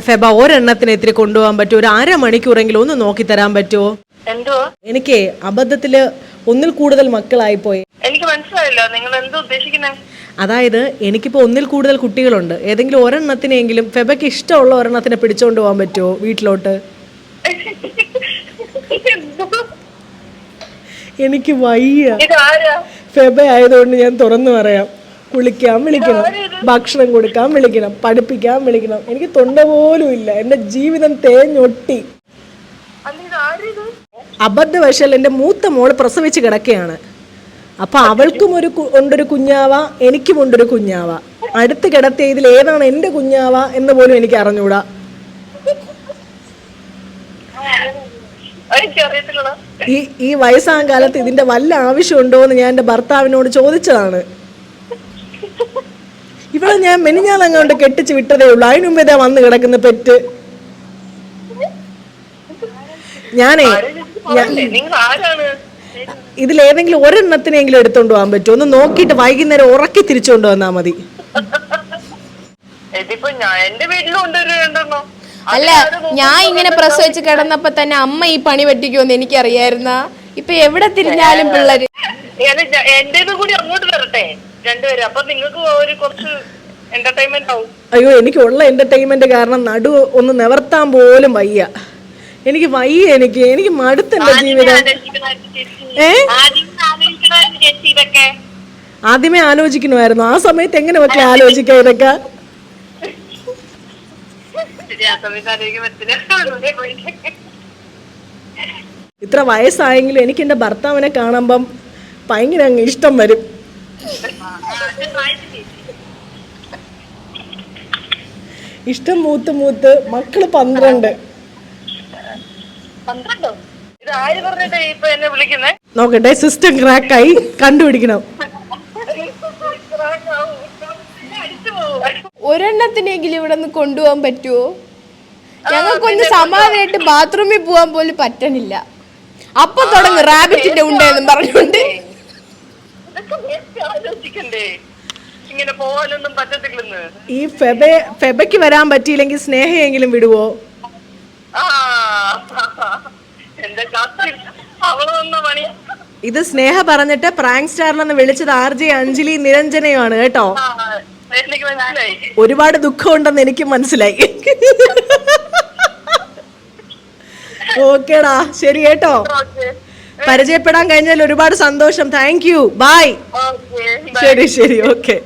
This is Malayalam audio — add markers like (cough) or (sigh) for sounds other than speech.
ഫെബ ഒരെണ്ണത്തിന് ഇത്തിരി കൊണ്ടുപോകാൻ പറ്റുമോ? ഒരു അരമണിക്കൂറെങ്കിലും ഒന്ന് നോക്കി തരാൻ പറ്റുമോ? എന്തോ എനിക്ക് അബദ്ധത്തിൽ ഒന്നിൽ കൂടുതൽ മക്കളായി പോയി എനിക്ക് മനസ്സിലായില്ല. നിങ്ങൾ എന്തോ ഉദ്ദേശിക്കുന്നത് അതായത് എനിക്കിപ്പോൾ ഒന്നിൽ കൂടുതൽ കുട്ടികളുണ്ട്. ഏതെങ്കിലും ഒരെണ്ണത്തിനെങ്കിലും ഫെബയ്ക്ക് ഇഷ്ടമുള്ള ഒരെണ്ണത്തിനെ പിടിച്ചോണ്ട് പോകാൻ പറ്റുമോ വീട്ടിലോട്ട്? എനിക്ക് വയ്യ. ഫെബ ആയതുകൊണ്ട് ഞാൻ തുറന്നു പറയാം. വിളിക്കാം വിളിക്കണം. ഭക്ഷണം കൊടുക്കാൻ വിളിക്കണം പഠിപ്പിക്കാൻ വിളിക്കണം. എനിക്ക് തൊണ്ട പോലും ഇല്ല. എന്റെ ജീവിതം തേഞ്ഞൊട്ടി. അബദ്ധവശാൽ എന്റെ മൂത്ത മോൾ പ്രസവിച്ച് കിടക്കുകയാണ് അപ്പൊ അവൾക്കും ഒരു ഉണ്ടൊരു കുഞ്ഞാവ എനിക്കും ഉണ്ടൊരു കുഞ്ഞാവ. അടുത്ത് കിടത്തിയ ഇതിൽ ഏതാണ് എന്റെ കുഞ്ഞാവ എന്ന് പോലും എനിക്ക് അറിഞ്ഞൂടാ. ഈ ഈ വയസ്സാം കാലത്ത് ഇതിന്റെ വല്ല ആവശ്യമുണ്ടോ എന്ന് ഞാൻ എന്റെ ഭർത്താവിനോട് ചോദിച്ചതാണ്. ഇവിടെ ഞാൻ മെനിഞ്ഞാലങ്ങോട്ട് കെട്ടിച്ച് വിട്ടതേ ഉള്ളൂ. അതിനു മുമ്പ് ഇതാ വന്ന് കിടക്കുന്ന പെറ്റ്. ഞാനേ നിങ്ങൾ ആരാണ്? ഇതിലേതെങ്കിലും ഒരെണ്ണത്തിനെങ്കിലും എടുത്തോണ്ട് പോകാൻ പറ്റുമോ? ഒന്ന് നോക്കിയിട്ട് വൈകുന്നേരം ഉറക്കി തിരിച്ചുകൊണ്ട് വന്നാ മതി. അല്ല ഞാൻ ഇങ്ങനെ പ്രസവിച്ച് കിടന്നപ്പോ തന്നെ അമ്മ ഈ പണി പറ്റിക്കുമെന്ന് എനിക്കറിയായിരുന്ന. ഇപ്പൊ എവിടെ തിരിഞ്ഞാലും പിള്ളേര് ഞാൻ എന്റേത് കൂടി അങ്ങോട്ട് തരട്ടെ രണ്ടുപേരും. അപ്പൊ നിങ്ങൾക്ക് ഒരു കുറച്ച് എന്റർടൈൻമെന്റ് ആവും. അയ്യോ എനിക്കുള്ള എന്റർടൈൻമെന്റ് കാരണം നടു ഒന്ന് നിവർത്താൻ പോലും വയ്യ. എനിക്ക് വയ്യ എനിക്ക്. എനിക്ക് മടുത്ത എന്റെ ജീവിതം. ഏ? ആദ്യമേ ആലോചിക്കണമായിരുന്നു ആ സമയത്ത് എങ്ങനെ പറ്റി ആലോചിക്കാം ഇതൊക്കെ? ഇത്ര വയസ്സായെങ്കിലും എനിക്ക് എന്റെ ഭർത്താവിനെ കാണുമ്പം ഭയങ്കര അങ്ങ് ഇഷ്ടം വരും. ഇഷ്ടം മൂത്ത് മൂത്ത് മക്കൾ പന്ത്രണ്ട്. നോക്കട്ടെ സിസ്റ്റം ക്രാക്കായി കണ്ടുപിടിക്കണം. ഒരെണ്ണത്തിനെങ്കിലും ഇവിടെ നിന്ന് കൊണ്ടുപോകാൻ പറ്റുമോ ഞങ്ങൾക്കൊന്ന് സമാധാനമായിട്ട് ബാത്റൂമിൽ പോകാൻ പോലും പറ്റണില്ല. അപ്പൊ തുടങ്ങും റാബിറ്റിന്റെ ഉണ്ടെന്നും പറഞ്ഞുകൊണ്ട്. ആലോചിക്കണ്ടേ. ഇങ്ങനെ പോവാനൊന്നും പറ്റത്തില്ലെന്ന്. ഈ ഫെബ ഫെബയ്ക്ക് വരാൻ പറ്റിയില്ലെങ്കിൽ സ്നേഹയെങ്കിലും വിടുവോ? എന്റെ അവളൊന്ന പണി ഇത് സ്നേഹ പറഞ്ഞിട്ട് പ്രാങ്ക് സ്റ്റാറിനെന്ന് വിളിച്ചത് ആർ ജെ അഞ്ജലി നിരഞ്ജനയാണ് കേട്ടോ. ഒരുപാട് ദുഃഖമുണ്ടെന്ന് എനിക്ക് മനസ്സിലായി. (laughs) ഓക്കേടാ ശരി കേട്ടോ. ഓക്കെ. പരിചയപ്പെടാൻ കഴിഞ്ഞാൽ ഒരുപാട് സന്തോഷം. താങ്ക് യു ബൈ ശരി ശരി. ഓക്കെ